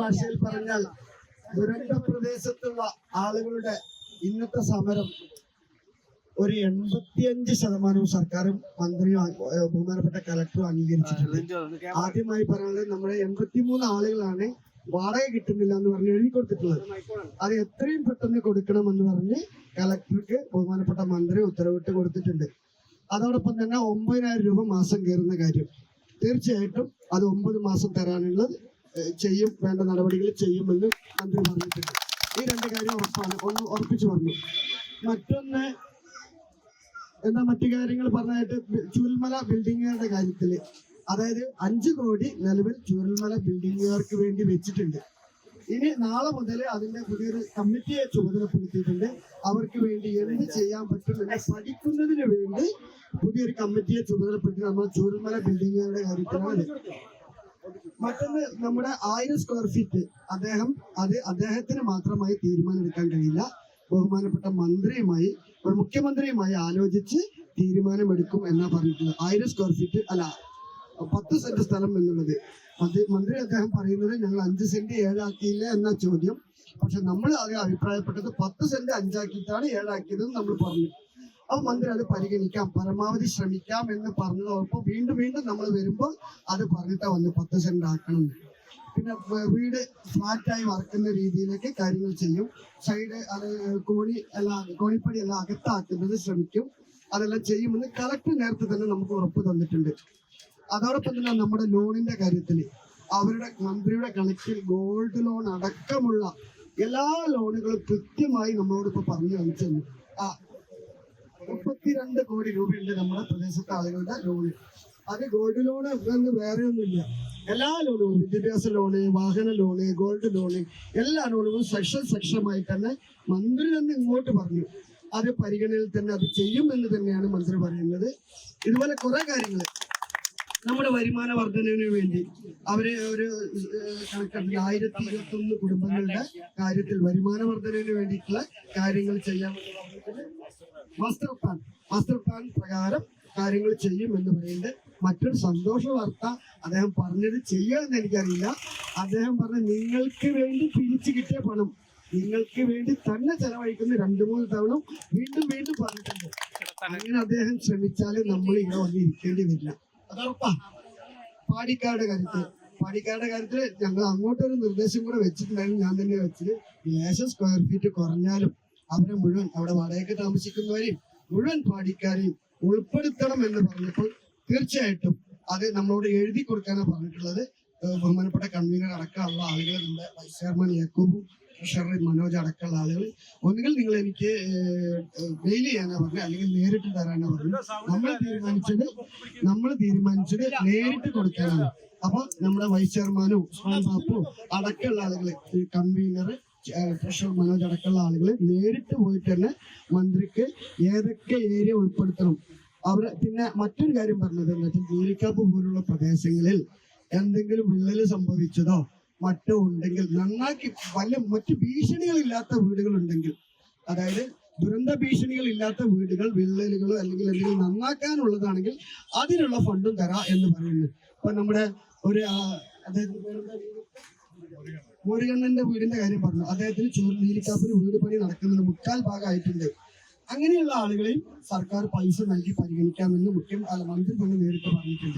ഭാഷയിൽ പറഞ്ഞാൽ ദുരന്ത പ്രദേശത്തുള്ള ആളുകളുടെ ഇന്നത്തെ സമരം ഒരു എൺപത്തിയഞ്ച് ശതമാനവും സർക്കാരും മന്ത്രിയും ബഹുമാനപ്പെട്ട കലക്ടറും അംഗീകരിച്ചിട്ടുണ്ട്. ആദ്യമായി പറയുന്നത് നമ്മുടെ എൺപത്തിമൂന്ന് ആളുകളാണ് വാടക കിട്ടുന്നില്ല എന്ന് പറഞ്ഞ് എഴുതി കൊടുത്തിട്ടുള്ളത് അത് എത്രയും പെട്ടെന്ന് കൊടുക്കണം എന്ന് പറഞ്ഞ് കലക്ടർക്ക് ബഹുമാനപ്പെട്ട മന്ത്രി ഉത്തരവിട്ട് കൊടുത്തിട്ടുണ്ട്. അതോടൊപ്പം തന്നെ ഒമ്പതിനായിരം രൂപ മാസം കയറുന്ന കാര്യം. തീർച്ചയായിട്ടും അത് ഒമ്പത് മാസം തരാനുള്ളത് ചെയ്യും വേണ്ട നടപടികൾ ചെയ്യുമെന്ന് മന്ത്രി പറഞ്ഞിട്ടുണ്ട്. ഈ രണ്ട് കാര്യം ഉറപ്പാണ്. ഒന്ന് ഉറപ്പിച്ചു പറഞ്ഞു. മറ്റൊന്ന് എന്താ മറ്റു കാര്യങ്ങൾ പറഞ്ഞായിട്ട് ചുൽമല ബിൽഡിങ്ങുകളുടെ കാര്യത്തിൽ അതായത് അഞ്ചു കോടി നിലവിൽ ചൂരൽമല ബിൽഡിങ്ങുകാർക്ക് വേണ്ടി വെച്ചിട്ടുണ്ട്. ഇനി നാളെ മുതൽ അതിന്റെ പുതിയൊരു കമ്മിറ്റിയെ ചുമതലപ്പെടുത്തിയിട്ടുണ്ട്. അവർക്ക് വേണ്ടി എന്ത് ചെയ്യാൻ പറ്റുമെന്ന് പഠിക്കുന്നതിന് വേണ്ടി പുതിയൊരു കമ്മിറ്റിയെ ചുമതലപ്പെടുത്തി നമ്മൾ ചൂരൽമല ബിൽഡിങ്ങുകളുടെ കാര്യത്തിലാണ്. മറ്റൊന്ന് നമ്മുടെ ആയിരം സ്ക്വയർ ഫീറ്റ് അദ്ദേഹം അത് അദ്ദേഹത്തിന് മാത്രമായി തീരുമാനമെടുക്കാൻ കഴിയില്ല. ബഹുമാനപ്പെട്ട മന്ത്രിയുമായി മുഖ്യമന്ത്രിയുമായി ആലോചിച്ച് തീരുമാനമെടുക്കും എന്നാ പറഞ്ഞിട്ടുള്ളത്. ആയിരം സ്ക്വയർ ഫീറ്റ് അല്ല പത്ത് സെന്റ് സ്ഥലം എന്നുള്ളത്. അത് മന്ത്രി അദ്ദേഹം പറയുന്നത് ഞങ്ങൾ അഞ്ച് സെന്റ് ഏഴാക്കിയില്ല എന്ന ചോദ്യം. പക്ഷെ നമ്മൾ അത് അഭിപ്രായപ്പെട്ടത് പത്ത് സെന്റ് അഞ്ചാക്കിയിട്ടാണ് ഏഴാക്കിയതെന്ന് നമ്മൾ പറഞ്ഞു. അപ്പൊ മന്ത്രി അത് പരിഗണിക്കാം പരമാവധി ശ്രമിക്കാം എന്ന് പറഞ്ഞതോടൊപ്പം വീണ്ടും വീണ്ടും നമ്മൾ വരുമ്പോൾ അത് പറഞ്ഞിട്ടാ വന്നു പത്ത് സെന്റ് ആക്കണം. പിന്നെ വീട് ഫ്ലാറ്റായി വറക്കുന്ന രീതിയിലേക്ക് കാര്യങ്ങൾ ചെയ്യും. സൈഡ് അത് കോണി എല്ലാം കോണിപ്പടി എല്ലാം അകത്താക്കുന്നത് ശ്രമിക്കും. അതെല്ലാം ചെയ്യുമെന്ന് കളക്ടർ നേരത്തെ തന്നെ നമുക്ക് ഉറപ്പ് തന്നിട്ടുണ്ട്. അതോടൊപ്പം തന്നെ നമ്മുടെ ലോണിന്റെ കാര്യത്തിൽ അവരുടെ മന്ത്രിയുടെ കണക്കിൽ ഗോൾഡ് ലോൺ അടക്കമുള്ള എല്ലാ ലോണുകളും കൃത്യമായി നമ്മളോട് ഇപ്പൊ പറഞ്ഞു കാണിച്ചു ആ മുപ്പത്തിരണ്ട് കോടി രൂപയുണ്ട് നമ്മുടെ പ്രദേശത്തെ ആളുകളുടെ ലോണ്. അത് ഗോൾഡ് ലോൺ എന്ന് വേറെ ഒന്നുമില്ല. എല്ലാ ലോണുകളും വിദ്യാഭ്യാസ ലോണ് വാഹന ലോണ് ഗോൾഡ് ലോണ് എല്ലാ ലോണുകളും സെക്ഷൻ സെക്ഷനുമായി തന്നെ മന്ത്രി തന്നെ ഇങ്ങോട്ട് പറഞ്ഞു. അത് പരിഗണനയിൽ തന്നെ അത് ചെയ്യുമെന്ന് തന്നെയാണ് മന്ത്രി പറയുന്നത്. ഇതുപോലെ കുറെ കാര്യങ്ങൾ നമ്മുടെ വരുമാന വർധനവിന് വേണ്ടി അവർ ഒരു ഏഹ്, കണക്കെടുത്ത് ആയിരത്തി ഇരുപത്തി ഒന്ന് കുടുംബങ്ങളുടെ കാര്യത്തിൽ വരുമാന വർധനവിന് വേണ്ടിയിട്ടുള്ള കാര്യങ്ങൾ ചെയ്യാമെന്ന് പറഞ്ഞിട്ടുണ്ട് മാസ്റ്റർ പ്ലാൻ. മാസ്റ്റർ പ്ലാൻ പ്രകാരം കാര്യങ്ങൾ ചെയ്യും എന്ന് പറയുന്നത് മറ്റൊരു സന്തോഷ വാർത്ത അദ്ദേഹം പറഞ്ഞത് ചെയ്യുമെന്ന് എനിക്കറിയില്ല. അദ്ദേഹം പറഞ്ഞ നിങ്ങൾക്ക് വേണ്ടി പിരിച്ചു കിട്ടിയ പണം നിങ്ങൾക്ക് വേണ്ടി തന്നെ ചെലവഴിക്കുന്ന രണ്ടു മൂന്ന് തവണ വീണ്ടും വീണ്ടും പറഞ്ഞിട്ടുണ്ട്. അങ്ങനെ അദ്ദേഹം ശ്രമിച്ചാൽ നമ്മൾ ഇവിടെ വന്നിരിക്കേണ്ടി വരില്ല. അതുറപ്പാ പാടിക്കാട് കാര്യത്തിൽ പാടിക്കാട് കാര്യത്തിൽ ഞങ്ങൾ അങ്ങോട്ടൊരു നിർദ്ദേശം കൂടെ വെച്ചിട്ടുണ്ടായിരുന്നു. ഞാൻ തന്നെ വെച്ചത് ലേശം സ്ക്വയർ ഫീറ്റ് കുറഞ്ഞാലും അവരെ മുഴുവൻ അവിടെ വാടകയ്ക്ക് താമസിക്കുന്നവരെയും മുഴുവൻ പാടിക്കാരെയും ഉൾപ്പെടുത്തണം എന്ന് പറഞ്ഞപ്പോൾ തീർച്ചയായിട്ടും അത് നമ്മളോട് എഴുതി കൊടുക്കാനാണ് പറഞ്ഞിട്ടുള്ളത്. ബഹുമാനപ്പെട്ട കൺവീനർ അടക്കമുള്ള ആളുകൾ നമ്മുടെ വൈസ് ചെയർമാൻ യാക്കൂബും ട്രഷറർ മനോജ് അടക്കമുള്ള ആളുകൾ. ഒന്നുകിൽ നിങ്ങൾ എനിക്ക് മെയിൽ ചെയ്യാനാ പറഞ്ഞത് അല്ലെങ്കിൽ നേരിട്ട് തരാനാ പറഞ്ഞത് നമ്മൾ തീരുമാനിച്ചത് നമ്മൾ തീരുമാനിച്ചത് നേരിട്ട് കൊടുക്കാനാണ്. അപ്പൊ നമ്മുടെ വൈസ് ചെയർമാനും ഉസ്മാൻ ബാപ്പു അടക്കമുള്ള ആളുകൾ കൺവീനർ ട്രഷറർ മനോജ് അടക്കമുള്ള ആളുകൾ നേരിട്ട് പോയിട്ട് തന്നെ മന്ത്രിക്ക് ഏതൊക്കെ ഏരിയ ഉൾപ്പെടുത്തണം. അവർ പിന്നെ മറ്റൊരു കാര്യം പറഞ്ഞത് എന്താ വെച്ചാൽ ജോലിക്കാപ്പ് പോലുള്ള പ്രദേശങ്ങളിൽ എന്തെങ്കിലും വിള്ളൽ സംഭവിച്ചതോ മറ്റോ ഉണ്ടെങ്കിൽ നന്നാക്കി വല്ല മറ്റു ഭീഷണികളില്ലാത്ത വീടുകൾ ഉണ്ടെങ്കിൽ അതായത് ദുരന്ത ഭീഷണികൾ ഇല്ലാത്ത വീടുകൾ വിള്ളലുകളോ അല്ലെങ്കിൽ എന്തെങ്കിലും നന്നാക്കാനുള്ളതാണെങ്കിൽ അതിനുള്ള ഫണ്ടും തരാം എന്ന് പറയുന്നു. ഇപ്പൊ നമ്മുടെ ഒരു അതായത്? മുരുകണ്ണന്റെ വീടിന്റെ കാര്യം പറഞ്ഞു. അദ്ദേഹത്തിന് ചോറ് നീലിക്കാപ്പിന് വീട് പണി നടക്കുന്നുണ്ട് മുക്കാൽ ഭാഗമായിട്ടുണ്ട്. അങ്ങനെയുള്ള ആളുകളെയും സർക്കാർ പൈസ നൽകി പരിഗണിക്കാമെന്ന് മുഖ്യം മന്ത്രി തന്നെ നേരിട്ട് പറഞ്ഞിട്ടുണ്ട്.